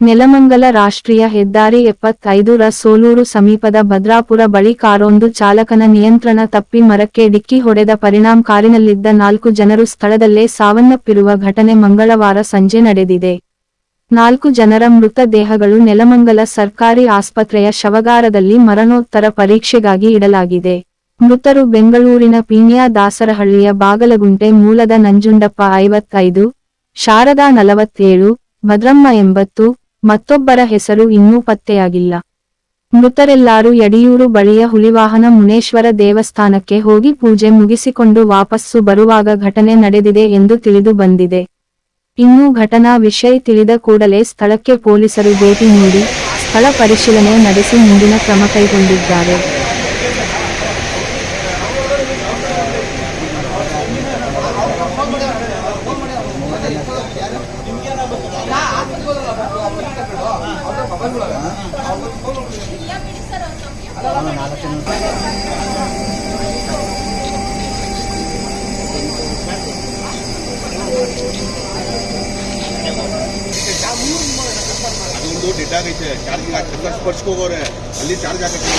ನೆಲಮಂಗಲ ರಾಷ್ಟ್ರೀಯ ಹೆದ್ದಾರಿ ಎಪ್ಪತ್ತೈದು ರ ಸೋಲೂರು ಸಮೀಪದ ಭದ್ರಾಪುರ ಬಳಿ ಕಾರೊಂದು ಚಾಲಕನ ನಿಯಂತ್ರಣ ತಪ್ಪಿ ಮರಕ್ಕೆ ಡಿಕ್ಕಿ ಹೊಡೆದ ಪರಿಣಾಮ ಕಾರಿನಲ್ಲಿದ್ದ ನಾಲ್ಕು ಜನರು ಸ್ಥಳದಲ್ಲೇ ಸಾವನ್ನಪ್ಪಿರುವ ಘಟನೆ ಮಂಗಳವಾರ ಸಂಜೆ ನಡೆದಿದೆ. ನಾಲ್ಕು ಜನರ ಮೃತ ದೇಹಗಳು ನೆಲಮಂಗಲ ಸರ್ಕಾರಿ ಆಸ್ಪತ್ರೆಯ ಶವಗಾರದಲ್ಲಿ ಮರಣೋತ್ತರ ಪರೀಕ್ಷೆಗಾಗಿ ಇಡಲಾಗಿದೆ. ಮೃತರು ಬೆಂಗಳೂರಿನ ಪೀಣ್ಯಾ ದಾಸರಹಳ್ಳಿಯ ಬಾಗಲಗುಂಟೆ ಮೂಲದ ನಂಜುಂಡಪ್ಪ ಐವತ್ತೈದು, ಶಾರದಾ ನಲವತ್ತೇಳು, ಭದ್ರಮ್ಮ ಎಂಬತ್ತು ಮತ್ತೊಬ್ಬರ ಹೆಸರು ಇನ್ನೂ ಪತ್ತೆಯಾಗಿಲ್ಲ. ಮೃತರೆಲ್ಲರೂ ಯಡಿಯೂರು ಬಳಿಯ ಹುಲಿವಾಹನ ಮುನೇಶ್ವರ ದೇವಸ್ಥಾನಕ್ಕೆ ಹೋಗಿ ಪೂಜೆ ಮುಗಿಸಿಕೊಂಡು ವಾಪಸ್ಸು ಬರುವಾಗ ಘಟನೆ ನಡೆದಿದೆ ಎಂದು ತಿಳಿದು ಬಂದಿದೆ. ಇನ್ನೂ ಘಟನಾ ವಿಷಯ ತಿಳಿದ ಕೂಡಲೇ ಸ್ಥಳಕ್ಕೆ ಪೊಲೀಸರು ಭೇಟಿ ನೀಡಿ ಸ್ಥಳ ಪರಿಶೀಲನೆ ನಡೆಸಿ ಮುಂದಿನ ಕ್ರಮ ಕೈಗೊಂಡಿದ್ದಾರೆ. ಅದೊಂದು ಡೆಡ್ ಆಗೈತೆ ಚಾರ್ಜಿಂಗ್ ಹಾಕಿ ಸ್ಪರ್ಸ್ಕೋಗೋರೆ ಅಲ್ಲಿ ಚಾರ್ಜ್ ಹಾಕಕ್ಕೆ